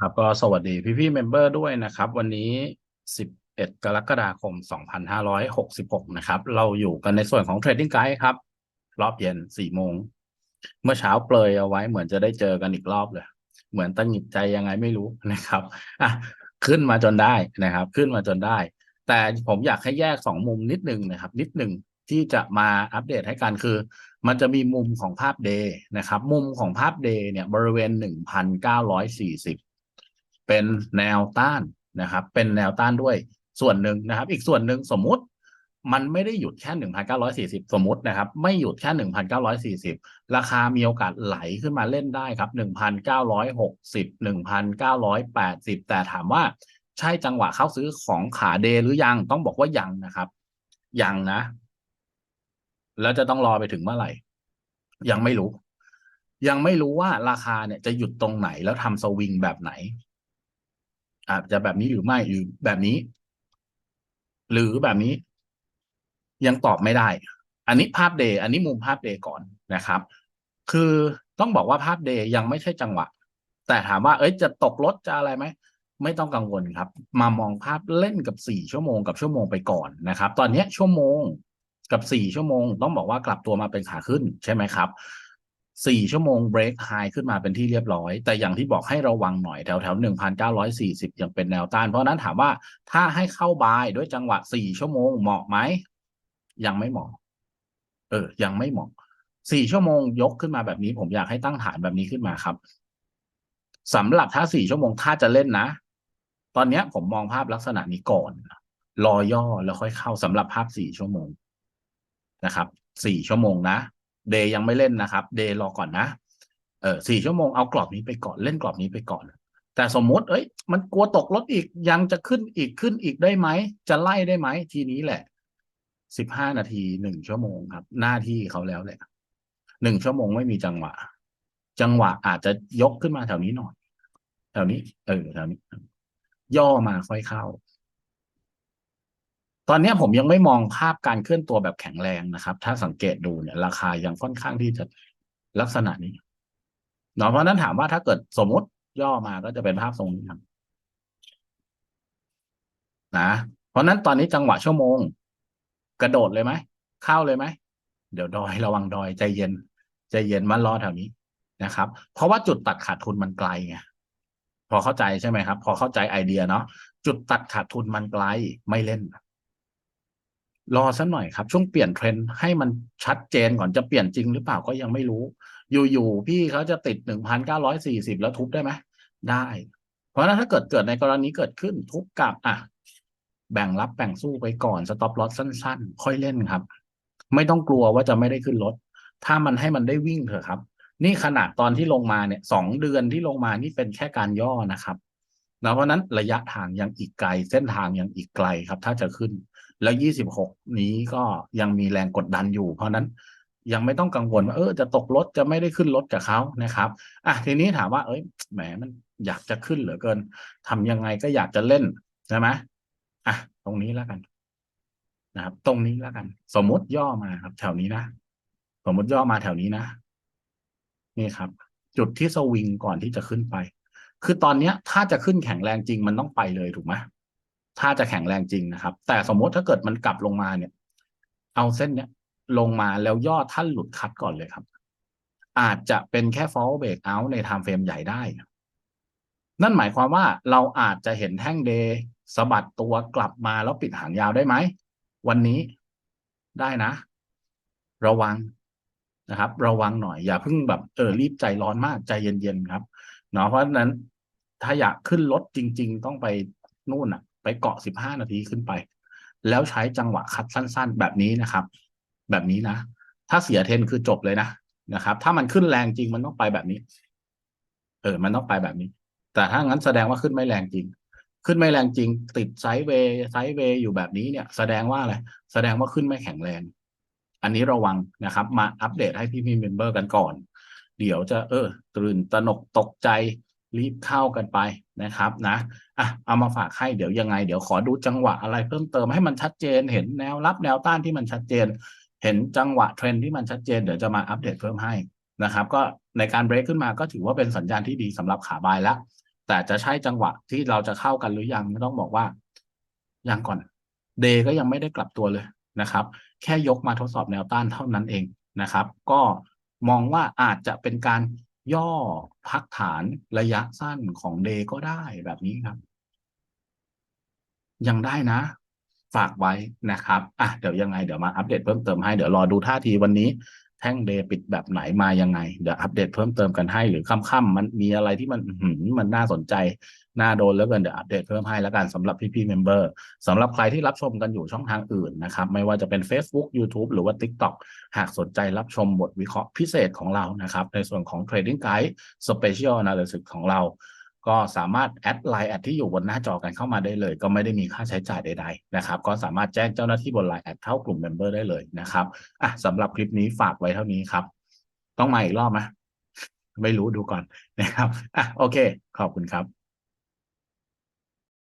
ครับก็สวัสดีพี่พี่เมมเบอร์ด้วยนะครับ วันนี้ 11 กรกฎาคม 2566 นะครับ เราอยู่กันในส่วนของ Trading Guide ครับ รอบเย็น 4 โมง เมื่อเช้าเปลยเอาไว้เหมือนจะได้เจอกันอีกรอบเลย เหมือนตั้งหงิดใจยังไงไม่รู้นะครับอะขึ้นมาจนได้นะครับ ขึ้นมาจนได้ แต่ผมอยากให้แยกสองมุมนิดนึงนะครับ นิดนึงที่จะมาอัปเดตให้กันคือ มันจะมีมุมของภาพเดย์นะครับ มุมของภาพเดย์เนี่ยบริเวณ 1,940 เป็นแนวต้านนะครับ เป็นแนวต้านด้วยส่วนหนึ่งนะครับ อีกส่วนหนึ่งสมมุติมันไม่ได้หยุดแค่1,940สมมตินะครับ ไม่หยุดแค่1,940ราคามีโอกาสไหลขึ้นมาเล่นได้ครับ1,960 1,980แปดสิบแต่ถามว่าใช่จังหวะเข้าซื้อของขาเดหรือยังต้องบอกว่ายังนะครับ ยังนะ แล้วจะต้องรอไปถึงเมื่อไหร่ ยังไม่รู้ ยังไม่รู้ว่าราคาเนี่ยจะหยุดตรงไหนแล้วทำสวิงแบบไหน อาจจะแบบนี้หรือไม่หรือแบบนี้ หรือแบบนี้ ยังตอบไม่ได้ อันนี้ภาพเดย์อันนี้มุมภาพเดย์ก่อนนะครับ คือต้องบอกว่าภาพเดย์ยังไม่ใช่จังหวะ แต่ถามว่า เอ้ยจะตกรถจะอะไรไหมไม่ต้องกังวลครับ มามองภาพเล่นกับสี่ชั่วโมงกับชั่วโมงไปก่อนนะครับ ตอนนี้ชั่วโมงกับสี่ชั่วโมง ต้องบอกว่ากลับตัวมาเป็นขาขึ้นใช่ไหมครับ สี่ชั่วโมงเบรกไฮขึ้นมาเป็นที่เรียบร้อย แต่อย่างที่บอกให้ระวังหน่อยแถวแถวหนึ่งพันเก้าร้อยสี่สิบยังเป็นแนวต้าน เพราะนั้นถามว่าถ้าให้เข้าบายด้วยจังหวะสี่ชั่วโมงเหมาะไหม ยังไม่เหมาะ เออ ยังไม่เหมาะสี่ชั่วโมงยกขึ้นมาแบบนี้ ผมอยากให้ตั้งฐานแบบนี้ขึ้นมาครับสำหรับถ้าสี่ชั่วโมงถ้าจะเล่นนะ ตอนนี้ผมมองภาพลักษณะนี้ก่อนรอย่อแล้วค่อยเข้าสำหรับภาพสี่ชั่วโมงนะครับสี่ชั่วโมงนะ เดย์ยังไม่เล่นนะครับเดย์รอก่อนนะเออสี่ชั่วโมงเอากรอบนี้ไปก่อนเล่นกรอบนี้ไปก่อน แต่สมมติ เอ้ย มันกลัวตกรถอีกยังจะขึ้นอีกขึ้นอีกได้ไหมจะไล่ได้ไหมทีนี้แหละสิบห้านาทีหนึ่งชั่วโมงครับ หน้าที่เขาแล้วแหละหนึ่งชั่วโมงไม่มีจังหวะ จังหวะอาจจะยกขึ้นมาแถวนี้หน่อย แถวนี้ เออแถวนี้ ย่อมาค่อยเข้า ตอนนี้ผมยังไม่มองภาพการเคลื่อนตัวแบบแข็งแรงนะครับ ถ้าสังเกตดูเนี่ย ราคายังค่อนข้างที่จะลักษณะนี้เนาะเพราะนั้นถามว่าถ้าเกิดสมมติย่อมาก็จะเป็นภาพทรงนี้ครับนะเพราะนั้นตอนนี้จังหวะชั่วโมง กระโดดเลยไหมเข้าเลยไหมเดี๋ยวดอยระวังดอยใจเย็นใจเย็นมันรอแถวนี้นะครับ เพราะว่าจุดตัดขาดทุนมันไกลไงพอเข้าใจใช่ไหมครับ พอเข้าใจไอเดียเนาะจุดตัดขาดทุนมันไกลไม่เล่น รอสักหน่อยครับ ช่วงเปลี่ยนเทรนด์ให้มันชัดเจนก่อนจะเปลี่ยนจริงหรือเปล่าก็ยังไม่รู้ อยู่ๆพี่เขาจะติดหนึ่งพันเก้าร้อยสี่สิบแล้วทุบได้ไหมได้ เพราะนั้นถ้าเกิดเกิดในกรณีเกิดขึ้นทุบกลับอะแบ่งรับแบ่งสู้ไปก่อนสต็อปลอสสั้น ๆ ค่อยเล่นครับ ไม่ต้องกลัวว่าจะไม่ได้ขึ้นรถ ถ้ามันให้มันได้วิ่งเถอะครับ นี่ขนาดตอนที่ลงมาเนี่ยสองเดือนที่ลงมานี่เป็นแค่การย่อนะครับนะเพราะนั้นระยะทางยังอีกไกล เส้นทางยังอีกไกลครับ ถ้าจะขึ้น แล้วยี่สิบหกนี้ก็ยังมีแรงกดดันอยู่ เพราะนั้นยังไม่ต้องกังวลว่าเออจะตกรถจะไม่ได้ขึ้นรถกับเขานะครับอะทีนี้ถามว่า เอ้ยแหมมันอยากจะขึ้นเหลือเกินทำยังไงก็อยากจะเล่นใช่ไหมอะตรงนี้แล้วกัน นะครับ ตรงนี้แล้วกัน สมมติย่อมาครับ แถวนี้นะสมมติย่อมาแถวนี้นะนี่ครับ จุดที่สวิงก่อนที่จะขึ้นไป คือตอนเนี้ย ถ้าจะขึ้นแข็งแรงจริงมันต้องไปเลยถูกไหม ถ้าจะแข็งแรงจริงนะครับ แต่สมมติถ้าเกิดมันกลับลงมาเนี่ย เอาเส้นเนี้ยลงมาแล้วย่อท่านหลุดคัดก่อนเลยครับ อาจจะเป็นแค่ fall break out ในไทม์เฟรมใหญ่ได้ นั่นหมายความว่าเราอาจจะเห็นแท่งเดย์สะบัดตัวกลับมาแล้วปิดหางยาวได้ไหม วันนี้ได้นะ ระวังนะครับ ระวังหน่อยอย่าเพิ่งแบบเออรีบใจร้อนมากใจเย็นๆครับเนาะเพราะฉะนั้นถ้าอยากขึ้นรถจริง ๆ ต้องไปนู่นอะ ไปเกาะสิบห้านาทีขึ้นไป แล้วใช้จังหวะคัดสั้น ๆ แบบนี้นะครับ แบบนี้นะ ถ้าเสียเทนคือจบเลยนะนะครับ ถ้ามันขึ้นแรงจริงมันต้องไปแบบนี้ เออ มันต้องไปแบบนี้ แต่ถ้างั้นแสดงว่าขึ้นไม่แรงจริง ขึ้นไม่แรงจริง ติดไซด์เวย์ไซด์เวย์อยู่แบบนี้เนี่ย แสดงว่าอะไรแสดงว่าขึ้นไม่แข็งแรง อันนี้ระวังนะครับ มาอัปเดตให้พี่พี่เมมเบอร์กันก่อน เดี๋ยวจะเออ ตื่นตระหนกตกใจ รีบเข้ากันไปนะครับนะอะเอามาฝากให้เดี๋ยวยังไง เดี๋ยวขอดูจังหวะอะไรเพิ่มเติมให้มันชัดเจน เห็นแนวรับแนวต้านที่มันชัดเจน เห็นจังหวะเทรนที่มันชัดเจนเดี๋ยวจะมาอัปเดตเพิ่มให้นะครับ ก็ในการเบรกขึ้นมาก็ถือว่าเป็นสัญญาณที่ดีสำหรับขาบายแล้วแต่จะใช่จังหวะที่เราจะเข้ากันหรือยังต้องบอกว่ายังก่อนเดย์ก็ยังไม่ได้กลับตัวเลยนะครับ แค่ยกมาทดสอบแนวต้านเท่านั้นเองนะครับ ก็มองว่าอาจจะเป็นการ ย่อพักฐานระยะสั้นของเดย์ก็ได้แบบนี้ครับ ยังได้นะ ฝากไว้นะครับ อะเดี๋ยวยังไงเดี๋ยวมาอัปเดตเพิ่มเติมให้ เดี๋ยวรอดูท่าทีวันนี้ แท่งเดย์ปิดแบบไหนมายังไง เดี๋ยวอัปเดตเพิ่มเติมกันให้หรือค่ำๆมันมีอะไรที่มันหืมันน่าสนใจ น่าโดนแล้วกันเดี๋ยวอัปเดตเพิ่มให้แล้วกันสำหรับพี่ๆเมมเบอร์สำหรับใครที่รับชมกันอยู่ช่องทางอื่นนะครับ ไม่ว่าจะเป็น Facebook YouTube หรือว่า TikTok หากสนใจรับชมบทวิเคราะห์พิเศษของเรานะครับ ในส่วนของ Trading Guide Special Analysis ของเรา ก็สามารถแอดไลน์แอดที่อยู่บนหน้าจอกันเข้ามาได้เลย ก็ไม่ได้มีค่าใช้จ่ายใดๆนะครับ ก็สามารถแจ้งเจ้าหน้าที่บนไลน์แอดเข้ากลุ่มเมมเบอร์ได้เลยนะครับอะสำหรับคลิปนี้ฝากไว้เท่านี้ครับ ต้องมาอีกรอบไหมไม่รู้ดูก่อนนะครับอะโอเค ขอบคุณครับ